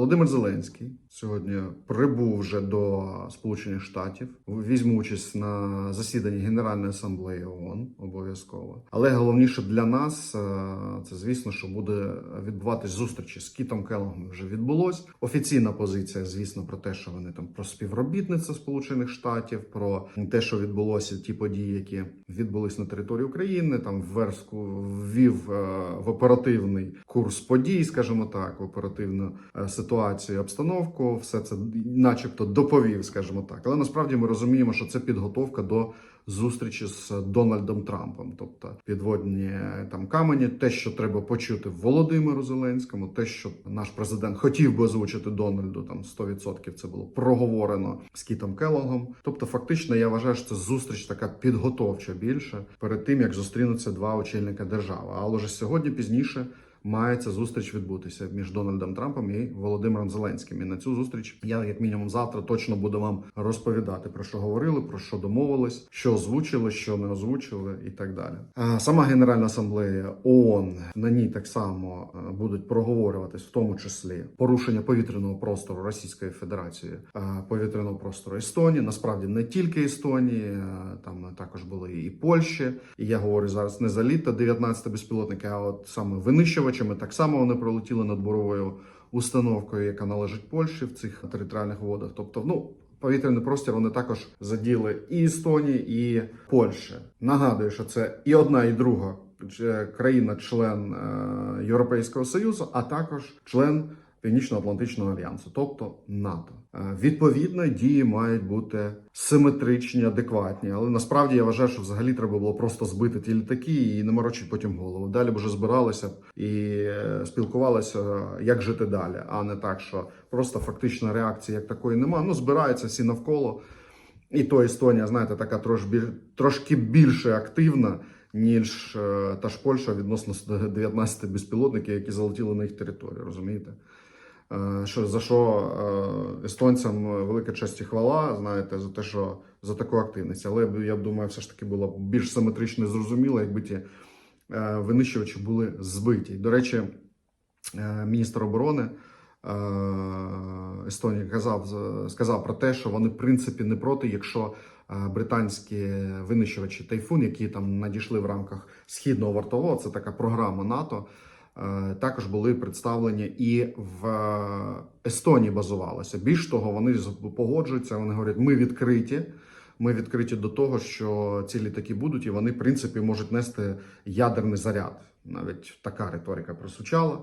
Володимир Зеленський сьогодні прибув вже до Сполучених Штатів. Візьме участь на засіданні Генеральної асамблеї ООН обов'язково. Але головніше для нас е, це звісно, що буде відбуватись зустрічі з Кітом Келлогом. Вже відбулось. Офіційна позиція, звісно, про те, що вони там про співробітництво Сполучених Штатів, про те, що відбулося, ті події, які відбулись на території України. Там Верску ввів е, в оперативний курс подій, скажімо так, в оперативну е, ситуацію, обстановку. Все це, начебто, доповів, скажімо так. Але насправді ми розуміємо, що це підготовка до зустрічі з Дональдом Трампом, тобто підводні там камені, те, що треба почути Володимиру Зеленському, те, що наш президент хотів би озвучити Дональду, там 100% це було проговорено з Кітом Келлогом. Тобто, фактично, я вважаю, що це зустріч така підготовча більше перед тим, як зустрінуться два очільника держави. Але вже сьогодні пізніше. Має ця зустріч відбутися між Дональдом Трампом і Володимиром Зеленським. І на цю зустріч я, як мінімум, завтра точно буду вам розповідати про що говорили, про що домовились, що озвучили, що не озвучили, і так далі. Сама Генеральна асамблея ООН на ній так само е, будуть проговорюватись, в тому числі порушення повітряного простору Російської Федерації, е, повітряного простору Естонії. Насправді не тільки Естонії, е, там також були і Польщі. І я говорю зараз не за літо 19 безпілотники, а от саме винищувачами. Так само вони пролетіли над буровою установкою, яка належить Польщі в цих територіальних водах. Тобто, ну. Повітряний простір вони також заділи і Естонії, і Польщі. Нагадую, що це і одна, і друга е, країна-член е, Європейського Союзу, а також член Північно-Атлантичного альянсу, тобто НАТО. Е, Відповідно, дії мають бути симетричні, адекватні. Але насправді я вважаю, що взагалі треба було просто збити ті літаки і не морочити потім голову. Далі б вже збиралися б і е, спілкувалися, як жити далі, а не так, що просто фактично реакції як такої немає. Ну збираються всі навколо. І то Естонія, знаєте, така трошки більше активна, ніж е, та ж Польща відносно 19 безпілотників, які залетіли на їх територію, розумієте? Е, Що за що е, естонцям велика честь і хвала, знаєте, за те, що за таку активність. Але б, я думаю, все ж таки було б більш симетрично і зрозуміло, якби ті винищувачі були збиті. До речі, міністр оборони. Естонії казав сказав про те, що вони в принципі не проти, якщо британські винищувачі тайфун, які там надійшли в рамках східного вартового, це така програма НАТО. е, Також були представлені і в е, Естонії базувалися. Більш того, вони погоджуються. Вони говорять, ми відкриті. Ми відкриті до того, що ці літаки будуть, і вони, в принципі, можуть нести ядерний заряд. Навіть така риторика просучала.